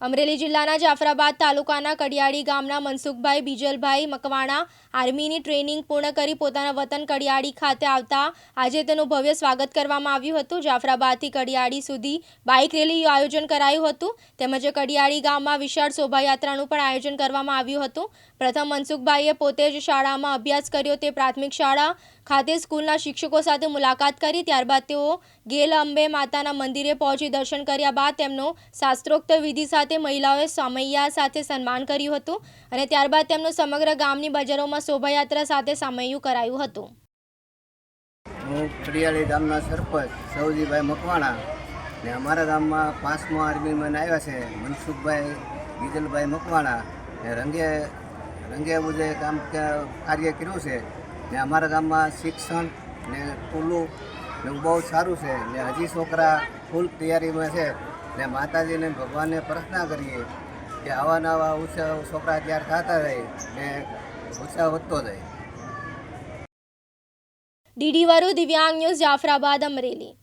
અમરેલી જિલ્લાના જાફરાબાદ તાલુકાના કડિયાળી ગામના મનસુખભાઈ, બીજલભાઈ મકવાણા આર્મીની ટ્રેનિંગ પૂર્ણ કરી પોતાના વતન કડિયાળી ખાતે આવતા આજે તેનું ભવ્ય સ્વાગત કરવામાં આવ્યું હતું. જાફરાબાદથી કડિયાળી સુધી બાઇક રેલીનું આયોજન કરાયું હતું. તેમજ કડિયાળી ગામમાં વિશાળ શોભાયાત્રાનું પણ આયોજન કરવામાં આવ્યું હતું. પ્રથમ મનસુખભાઈએ પોતે જ શાળામાં અભ્યાસ કર્યો તે પ્રાથમિક શાળા ખાતે સ્કૂલના શિક્ષકો સાથે મુલાકાત કરી. ત્યારબાદ તેઓ ગેલ અંબે માતાના મંદિરે પહોંચી દર્શન કર્યા બાદ તેમનો શાસ્ત્રોક્ત વિધિ સાથે મહિલાઓએ સમૈયા સાથે સન્માન કર્યું હતું અને ત્યારબાદ તેમનું સમગ્ર ગામની બજારોમાં શોભાયાત્રા સાથે સામૈયું કરાયું હતું. હું ખડિયાળી ગામના સરપંચ સૌજીભાઈ મકવાણા ને અમારા ગામમાં પાંચમો આર્મીમેન આવ્યા છે, મનસુખભાઈ ગીજલભાઈ મકવાણા ને રંગે રંગે મુજે કામ કાર્ય કર્યું છે ને અમારા ગામમાં શિક્ષણ ને ખુલ્લું ને બહુ સારું છે ને હજી છોકરા ફૂલ તૈયારીમાં છે. ને માતાજીને ભગવાનને પ્રાર્થના કરીએ કે આવા નવા ઉત્સાહ છોકરા તૈયાર થતા રહે ને ઉત્સાહ વધતો જાય. ડીડી વરુ દિવ્યાંગ ન્યૂઝ જાફરાબાદ અમરેલી.